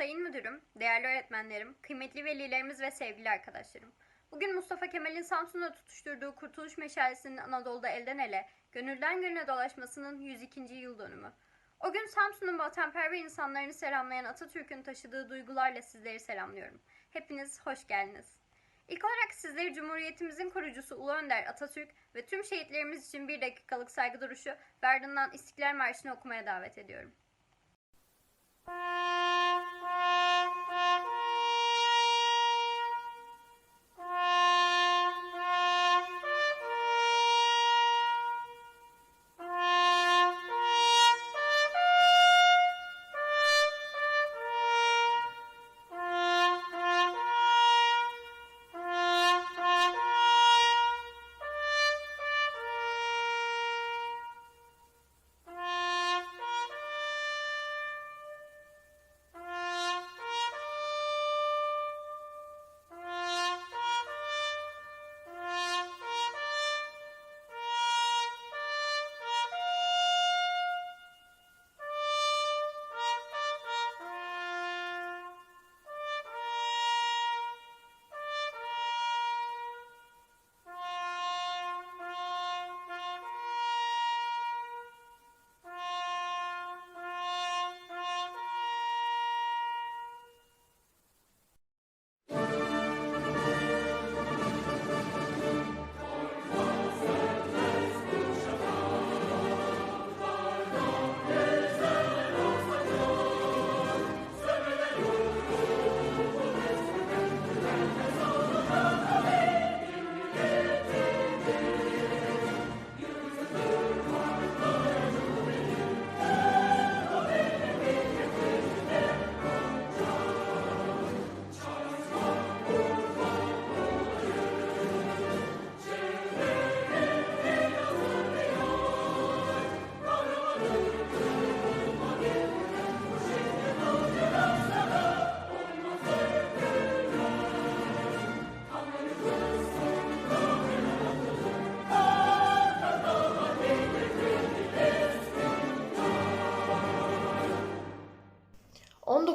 Sayın Müdürüm, değerli öğretmenlerim, kıymetli velilerimiz ve sevgili arkadaşlarım. Bugün Mustafa Kemal'in Samsun'da tutuşturduğu Kurtuluş Meşalesi'nin Anadolu'da elden ele, gönülden gönüle dolaşmasının 102. yıl dönümü. O gün Samsun'un vatanperver insanlarını selamlayan Atatürk'ün taşıdığı duygularla sizleri selamlıyorum. Hepiniz hoş geldiniz. İlk olarak sizleri Cumhuriyetimizin kurucusu Ulu Önder Atatürk ve tüm şehitlerimiz için bir dakikalık saygı duruşu ve ardından İstiklal Marşı'nı okumaya davet ediyorum.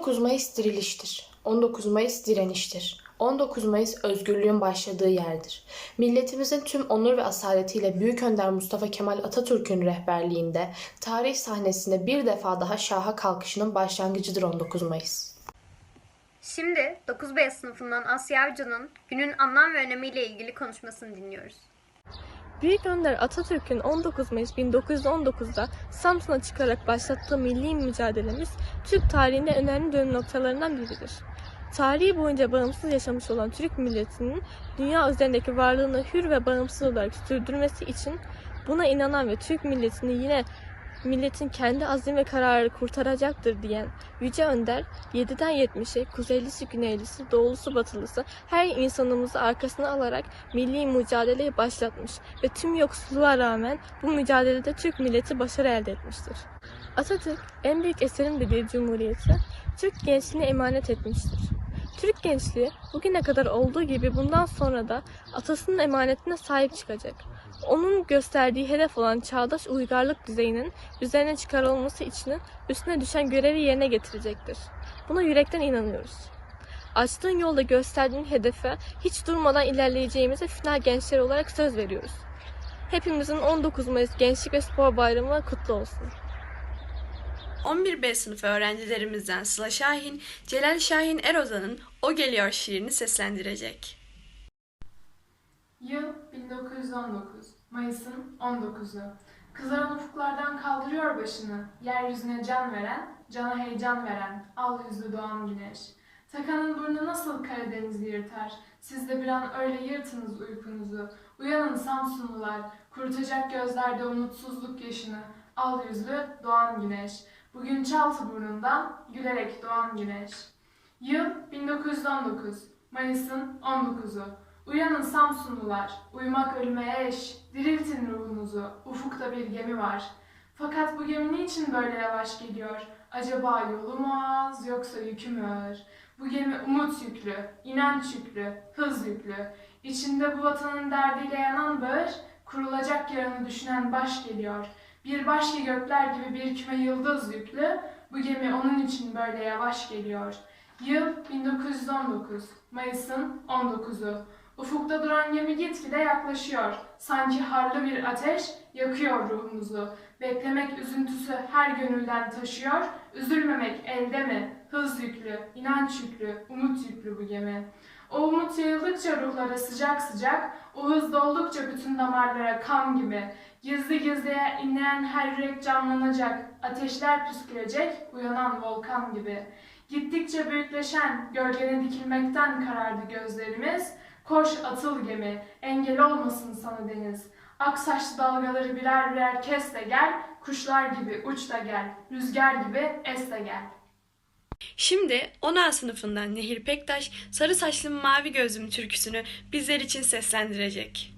...19 Mayıs diriliştir. 19 Mayıs direniştir. 19 Mayıs özgürlüğün başladığı yerdir. Milletimizin tüm onur ve asaletiyle Büyük Önder Mustafa Kemal Atatürk'ün rehberliğinde tarih sahnesinde bir defa daha şaha kalkışının başlangıcıdır 19 Mayıs. Şimdi 9B sınıfından Asya Avcı'nın günün anlam ve önemiyle ilgili konuşmasını dinliyoruz. Büyük Önder Atatürk'ün 19 Mayıs 1919'da Samsun'a çıkarak başlattığı milli mücadelemiz Türk tarihinde önemli dönüm noktalarından biridir. Tarihi boyunca bağımsız yaşamış olan Türk milletinin dünya üzerindeki varlığını hür ve bağımsız olarak sürdürmesi için buna inanan ve Türk milletini yine milletin kendi azim ve kararı kurtaracaktır diyen Yüce Önder 7'den 70'e kuzeylisi güneylisi doğulusu batılısı her insanımızı arkasına alarak milli mücadeleyi başlatmış ve tüm yoksulluğa rağmen bu mücadelede Türk milleti başarı elde etmiştir. Atatürk en büyük eserim dediği Cumhuriyeti Türk gençliğine emanet etmiştir. Türk gençliği bugüne kadar olduğu gibi bundan sonra da atasının emanetine sahip çıkacak. Onun gösterdiği hedef olan çağdaş uygarlık düzeyinin üzerine çıkarılması için üstüne düşen görevi yerine getirecektir. Buna yürekten inanıyoruz. Açtığın yolda gösterdiğin hedefe hiç durmadan ilerleyeceğimize final gençler olarak söz veriyoruz. Hepimizin 19 Mayıs Gençlik ve Spor Bayramı kutlu olsun. 11B sınıfı öğrencilerimizden Sıla Şahin, Celal Şahin Erozan'ın O Geliyor şiirini seslendirecek. Yıl 1919. Mayıs'ın 19'u. Kızaran ufuklardan kaldırıyor başını. Yeryüzüne can veren, cana heyecan veren, al yüzlü doğan güneş. Takanın burnu nasıl Karadeniz'i yırtar? Siz de bir an öyle yırtınız uykunuzu. Uyanın Samsunlular, kurutacak gözlerde umutsuzluk yaşını. Al yüzlü doğan güneş. Bugün çaltı burnundan gülerek doğan güneş. Yıl 1919. Mayıs'ın 19'u. Uyanın Samsunlular, uyumak ölüme eş, diriltin ruhunuzu, ufukta bir gemi var. Fakat bu gemi niçin böyle yavaş geliyor? Acaba yolu mu az yoksa yükü mü ağır? Bu gemi umut yüklü, inanç yüklü, hız yüklü. İçinde bu vatanın derdiyle yanan bağır, kurulacak yarını düşünen baş geliyor. Bir baş ki gökler gibi bir küme yıldız yüklü, bu gemi onun için böyle yavaş geliyor. Yıl 1919. Mayıs'ın 19'u. Ufukta duran gemi gitgide yaklaşıyor. Sanki harlı bir ateş yakıyor ruhumuzu. Beklemek üzüntüsü her gönülden taşıyor. Üzülmemek elde mi? Hız yüklü, inanç yüklü, umut yüklü bu gemi. O umut yayıldıkça ruhlara sıcak sıcak, o hız doldukça bütün damarlara kan gibi. Gizli gizliye inleyen her yürek canlanacak, ateşler püskürecek, uyanan volkan gibi. Gittikçe büyükleşen, gölgene dikilmekten karardı gözlerimiz. Koş atıl gemi, engel olmasın sana deniz. Ak saçlı dalgaları birer birer kes de gel, kuşlar gibi uç da gel, rüzgar gibi es de gel. Şimdi 10A sınıfından Nehir Pektaş Sarı Saçlı Mavi Gözlüm türküsünü bizler için seslendirecek.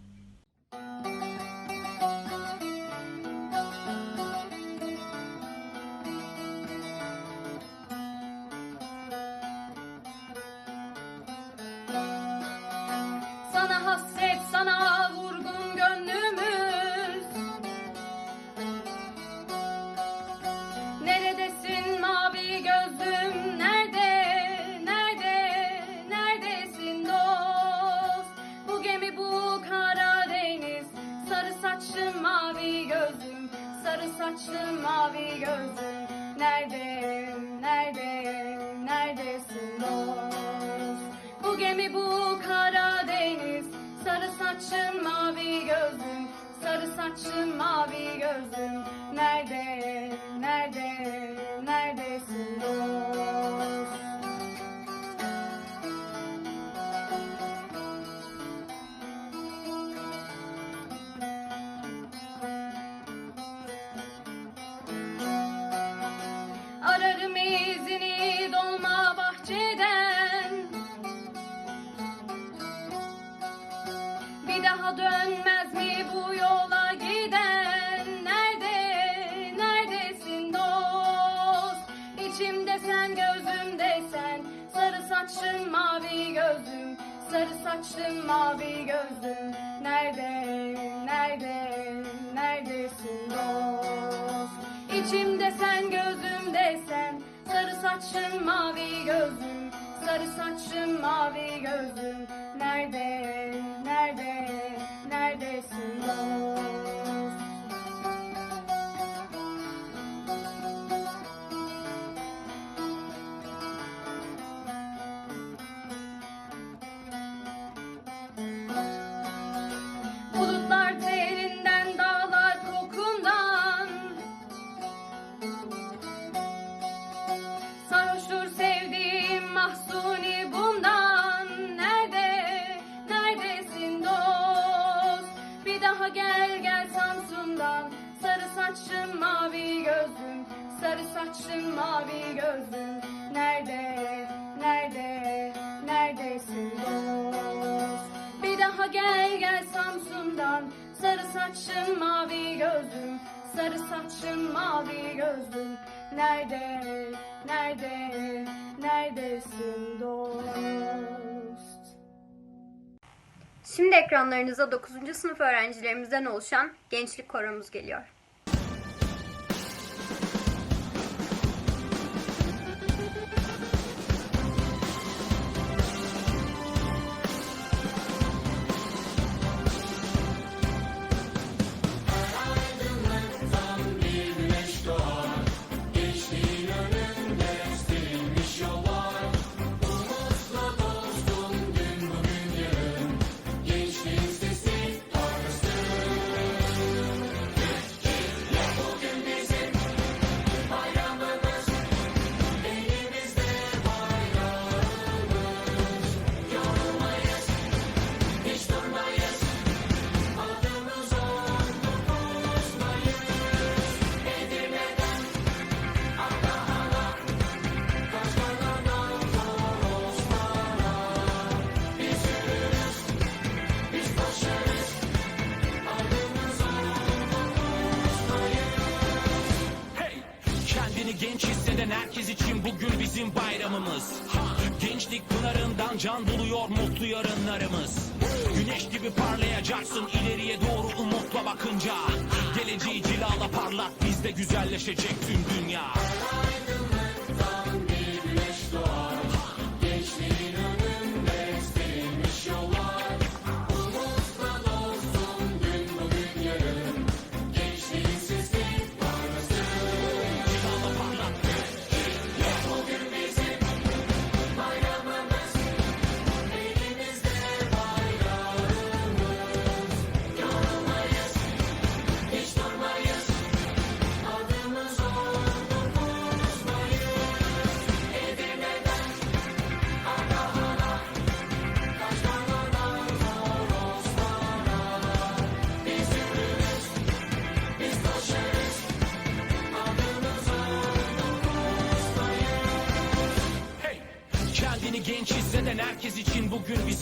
Sarı saçın mavi gözlüm Nerede, nerede, Sarı saçlım, mavi gözlüm. Nerede, nerede, neredesin dost? İçimde sen, gözümde sen. Sarı saçlım, mavi gözlüm. Sarı saçlım, mavi gözlüm. Nerede, nerede, neredesin dost? Mavi gözlüm Nerede, nerede, neredesin dost? Bir daha gel gel Samsun'dan Sarı saçlım mavi gözlüm Sarı saçlım mavi gözlüm Nerede, nerede, neredesin dost? Şimdi ekranlarınıza 9. sınıf öğrencilerimizden oluşan gençlik koromuz geliyor. Bizim bayramımız. Gençlik pınarından can buluyor mutlu yarınlarımız. Güneş gibi parlayacaksın ileriye doğru umutla bakınca. Geleceği cilala parlat bizde güzelleşecek tüm dünya.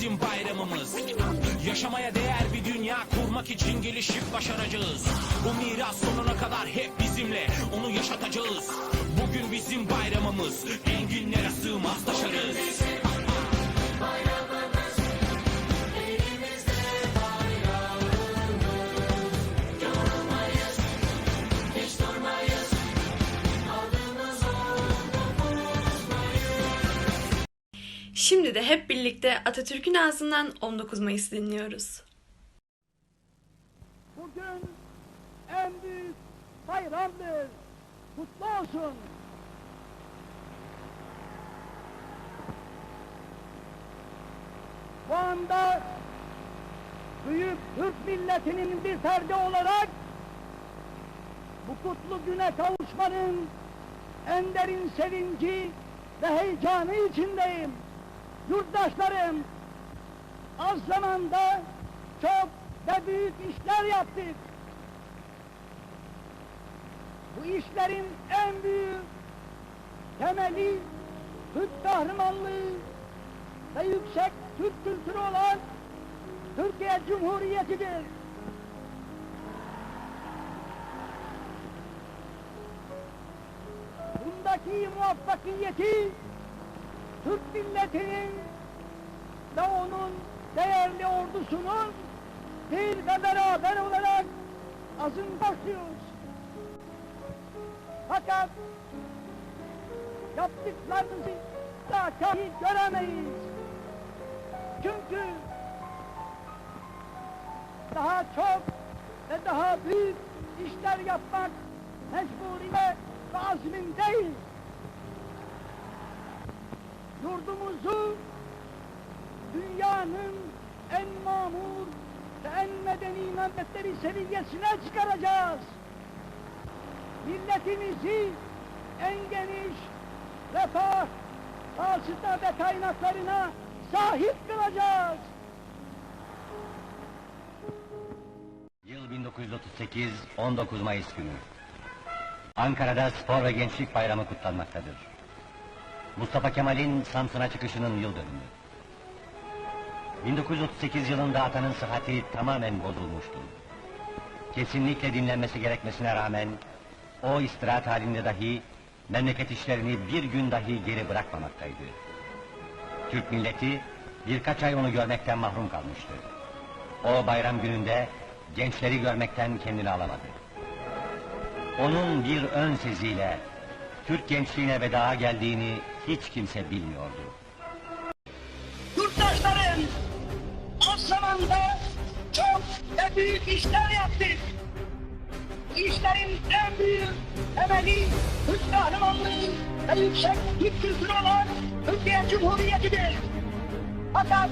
Bizim bayramımız. Yaşamaya değer bir dünya kurmak için gelişip başaracağız. Bu miras sonuna kadar hep bizimle, onu yaşatacağız. Bugün bizim bayramımız, De hep birlikte Atatürk'ün ağzından 19 Mayıs dinliyoruz. Bugün en büyük bayramdır. Kutlu olsun. Bu anda büyük Türk milletinin bir ferdi olarak bu kutlu güne kavuşmanın en derin sevinci ve heyecanı içindeyim. Yurttaşlarım, az zamanda çok ve büyük işler yaptık. Bu işlerin en büyük temeli Türk kahramanlığı ve yüksek Türk kültürü olan Türkiye Cumhuriyeti'dir. Bundaki muvaffakiyeti Türk milletinin ve onun değerli ordusunun bir ve beraber olarak azın başlıyoruz. Fakat yaptıklarınızı da kahi göremeyiz. Çünkü daha çok ve daha büyük işler yapmak mecburiyet ve azmindeyiz. Yurdumuzu dünyanın en mamur ve en medeni memleketleri seviyesine çıkaracağız. Milletimizi en geniş refah, hasıta ve kaynaklarına sahip kılacağız. Yıl 1938, 19 Mayıs günü. Ankara'da Spor ve Gençlik Bayramı kutlanmaktadır. Mustafa Kemal'in Samsun'a çıkışının yıl dönümü. 1938 yılında atanın sıhhati tamamen bozulmuştu. Kesinlikle dinlenmesi gerekmesine rağmen o istirahat halinde dahi memleket işlerini bir gün dahi geri bırakmamaktaydı. Türk milleti birkaç ay onu görmekten mahrum kalmıştı. O bayram gününde gençleri görmekten kendini alamadı. Onun bir ön seziyle Türk gençliğine veda geldiğini hiç kimse bilmiyordu. Yurttaşlarım, az zamanda çok ve büyük işler yaptık. İşlerin en büyük temeli Türk kahramanlığı ve yüksek Türk kültürü olan Türkiye Cumhuriyeti'dir. Fakat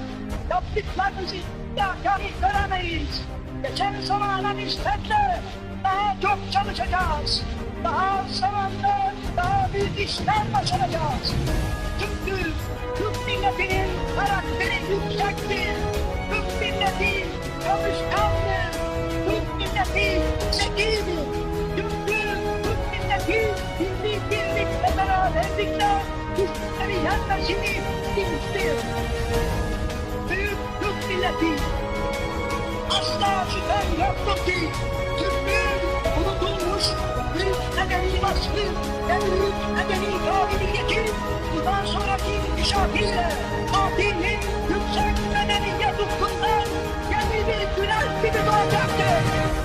yaptıklarınızı da göremeyiz. Geçen zamana nispetle daha çok çalışacağız. Daha zamanda büyük işler başaracağız. Çünkü Türk milletinin karakteri yüksektir. Türk milleti çalışkandır. Türk milleti zekidir. Çünkü Türk milleti birlik birlik ve beraberlikle güçleri yenmesini bilmiştir. Büyük Türk milleti asla şüphem yoktur ki medeni vasfı ve büyük medeni kabiliyeti bundan sonraki inkişafıyla Fatih'in yüksek medeniyet ufkundan yeni bir güneş gibi doğacaktır.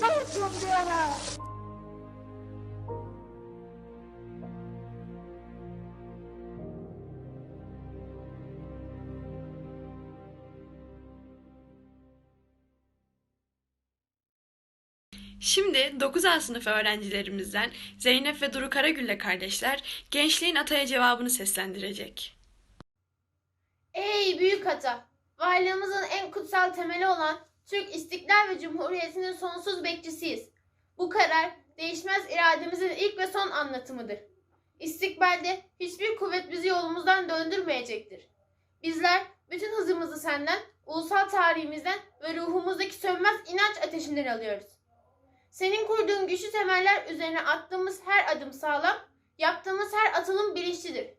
Türk'üm diyene. Şimdi 9A sınıfı öğrencilerimizden Zeynep ve Duru Karagül'le kardeşler gençliğin ataya cevabını seslendirecek. Ey büyük ata! Varlığımızın en kutsal temeli olan Türk İstiklal ve Cumhuriyeti'nin sonsuz bekçisiyiz. Bu karar değişmez irademizin ilk ve son anlatımıdır. İstikbalde hiçbir kuvvet bizi yolumuzdan döndürmeyecektir. Bizler bütün hızımızı senden, ulusal tarihimizden ve ruhumuzdaki sönmez inanç ateşinden alıyoruz. Senin kurduğun güçlü temeller üzerine attığımız her adım sağlam, yaptığımız her atılım bilinçlidir.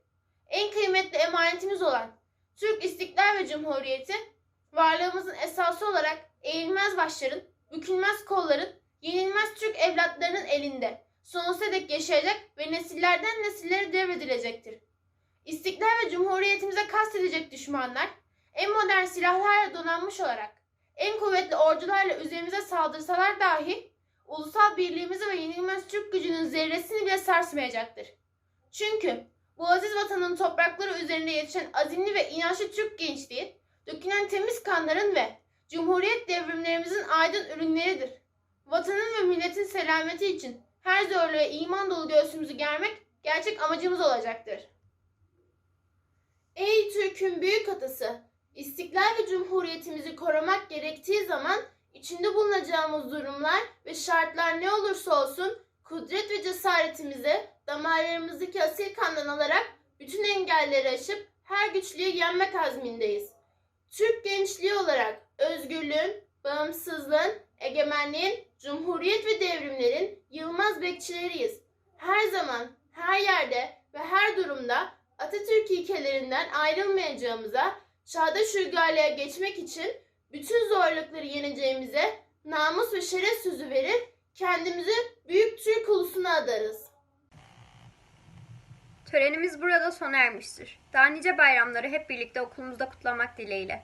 En kıymetli emanetimiz olan Türk İstiklal ve Cumhuriyeti, varlığımızın esası olarak eğilmez başların, bükülmez kolların, yenilmez Türk evlatlarının elinde sonsuza dek yaşayacak ve nesillerden nesillere devredilecektir. İstiklal ve Cumhuriyetimize kastedecek düşmanlar, en modern silahlarla donanmış olarak, en kuvvetli ordularla üzerimize saldırsalar dahi, ulusal birliğimizi ve yenilmez Türk gücünün zerresini bile sarsmayacaktır. Çünkü bu aziz vatanın toprakları üzerinde yetişen azimli ve inançlı Türk gençliği, dökülen temiz kanların ve Cumhuriyet devrimlerimizin aydın ürünleridir. Vatanın ve milletin selameti için her zorluğa iman dolu göğsümüzü germek gerçek amacımız olacaktır. Ey Türk'ün büyük atası! İstiklal ve Cumhuriyetimizi korumak gerektiği zaman içinde bulunacağımız durumlar ve şartlar ne olursa olsun kudret ve cesaretimizi damarlarımızdaki asil kandan alarak bütün engelleri aşıp her güçlüğü yenmek azmindeyiz. Türk gençliği olarak özgürlüğün, bağımsızlığın, egemenliğin, cumhuriyet ve devrimlerin yılmaz bekçileriyiz. Her zaman, her yerde ve her durumda Atatürk ilkelerinden ayrılmayacağımıza, çağdaş uygarlığa geçmek için bütün zorlukları yeneceğimize namus ve şeref sözü verir, kendimizi büyük Türk ulusuna adarız. Törenimiz burada sona ermiştir. Daha nice bayramları hep birlikte okulumuzda kutlamak dileğiyle.